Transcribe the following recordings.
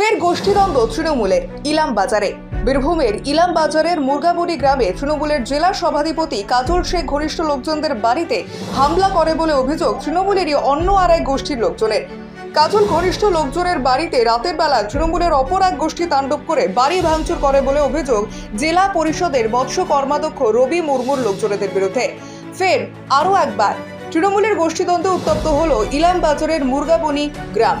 ফের গোষ্ঠীদ্বন্দ্ব তৃণমূলের ইলাম বাজারে। বীরভূমের ইলাম বাজারের মুরগাবুড়ি গ্রামে তৃণমূলের জেলা সভাধিপতি কাজল শেখ ঘনিষ্ঠ লোকজনদের বাড়িতে হামলা করে বলে অভিযোগ তৃণমূলেরই অন্য আর এক গোষ্ঠীর লোকজনের। কাজল ঘনিষ্ঠ লোকজনের বাড়িতে রাতের বেলা তৃণমূলের অপর এক গোষ্ঠী তাণ্ডব করে বাড়ি ভাঙচুর করে বলে অভিযোগ জেলা পরিষদের মৎস্য কর্মাধ্যক্ষ রবি মুর্মুর লোকজনেদের বিরুদ্ধে। ফের আরও একবার, তৃণমূলের গোষ্ঠীদ্বন্দ্বে উত্তপ্ত হল ইলাম বাজারের মুরগাবনি গ্রাম।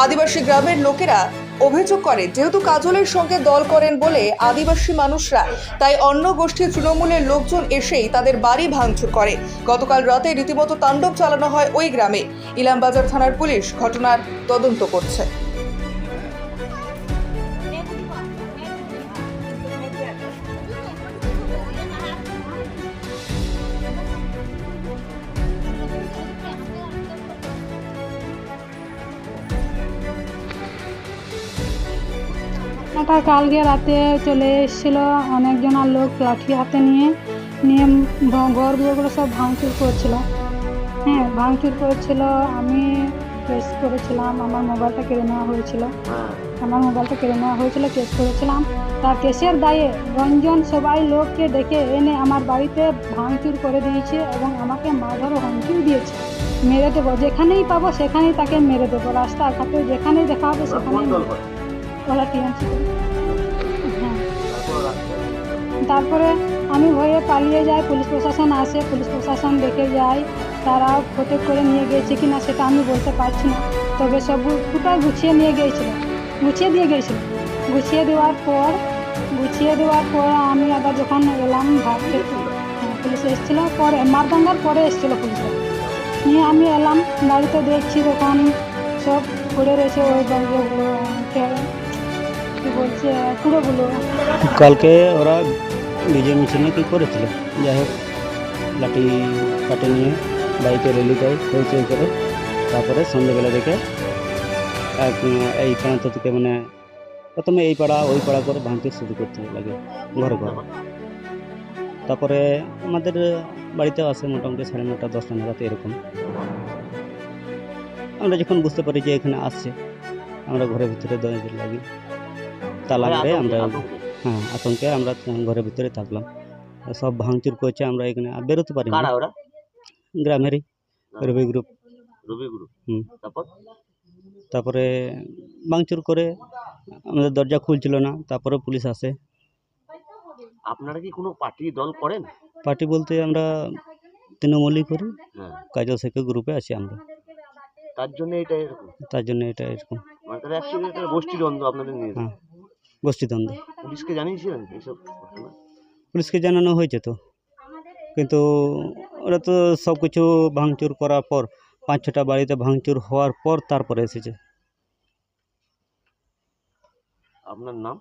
আদিবাসী গ্রামের লোকেরা অভিযোগ করে, যেহেতু কাজলের সঙ্গে দল করেন বলে আদিবাসী মানুষরা, তাই অন্য গোষ্ঠীর তৃণমূলের লোকজন এসেই তাদের বাড়ি ভাঙচুর করে। গতকাল রাতে রীতিমতো তাণ্ডব চালানো হয় ওই গ্রামে। ইলামবাজার থানার পুলিশ ঘটনার তদন্ত করছে। এটা কালকে রাতে চলে এসেছিল অনেকজনের লোক লাঠি হাতে নিয়ে নিয়ে ঘর দুয়ারগুলো সব ভাঙচুর করেছিল। হ্যাঁ ভাঙচুর করেছিল আমি কেস করেছিলাম আমার মোবাইলটা কেড়ে নেওয়া হয়েছিল। আমার মোবাইলটা কেড়ে নেওয়া হয়েছিল কেস করেছিলাম। তার কেসের দায়ে রঞ্জন সবাই লোককে ডেকে এনে আমার বাড়িতে ভাঙচুর করে দিয়েছে এবং আমাকে মারধর হুমকিও দিয়েছে। মেরে দেবো যেখানেই পাবো সেখানেই তাকে মেরে দেবো। রাস্তাঘাটে যেখানেই দেখা হবে সেখানেই দেবো। ওরা টিএমসি হ্যাঁ তারপরে আমি ভয়ে পালিয়ে যাই পুলিশ প্রশাসন আসে পুলিশ প্রশাসন দেখে যায় তারা প্রোটেক্ট করে নিয়ে গিয়েছে কি না সেটা আমি বলতে পারছি না তবে সব পুরোটা গুছিয়ে নিয়ে গিয়েছিল গুছিয়ে দিয়ে গিয়েছিল গুছিয়ে দেওয়ার পর গুছিয়ে দেওয়ার পর আমি আবার যখন এলাম ভাবতে হ্যাঁ, পুলিশ এসেছিল পরে মারদাঙ্গার পরে এসেছিল পুলিশরা নিয়ে আমি এলাম বাড়িতে দেখছি তখন সব পড়ে রয়েছে ওই কুড়োগুলো কালকে ওরা বিজয় মিছিল কি করেছিল? যাই হোক, লাঠি কাটে নিয়ে বাইকে রেলি দেয় হইচই করে। তারপরে সন্ধ্যেবেলা দেখে এই প্রান্ত থেকে মানে প্রথমে এই পাড়া, ওই পাড়া করে ভাঙতে শুরু করতে লাগে, ঘরে ঘরে। তারপরে আমাদের বাড়িতে আসে মোটামুটি সাড়ে নটা, দশটা নাগাদ এরকম। আমরা যখন বুঝতে পারি যে এখানে আসছে, আমরা ঘরের ভিতরে দরজা লাগি তালা মেরে আমরা হ্যাঁ আতঙ্কে আমরা ঘরের ভিতরে থাকলাম। সব ভাঙচুর করছে আমরা এখানে আর বেরোতে পারি ওরা? গ্রামেরই রবি গ্রুপ রবি গ্রুপ হুম। তারপর? তারপরে ভাঙচুর করে আমাদের দরজা খুলছিল না তারপরে পুলিশ আসে। আপনারা কি কোনো পার্টি দল করেন? পার্টি বলতে আমরা তৃণমূলই করি হ্যাঁ। কাজল শেখের গ্রুপে আছি আমরা। তার জন্য এটা এরকম? তার জন্য এটা এরকম। মানে একটা আপনাদের নিয়ে। হ্যাঁ। গোষ্ঠীদ্বন্দ্ব। পুলিশকে জানিয়েছিলেন এইসব ঘটনা? পুলিশকে জানানো হয়েছে তো। কিন্তু ওরা তো সব কিছু ভাঙচুর করার পর পাঁচ ছটা বাড়িতে ভাঙচুর হওয়ার পর তারপরে এসেছে। আপনার নাম?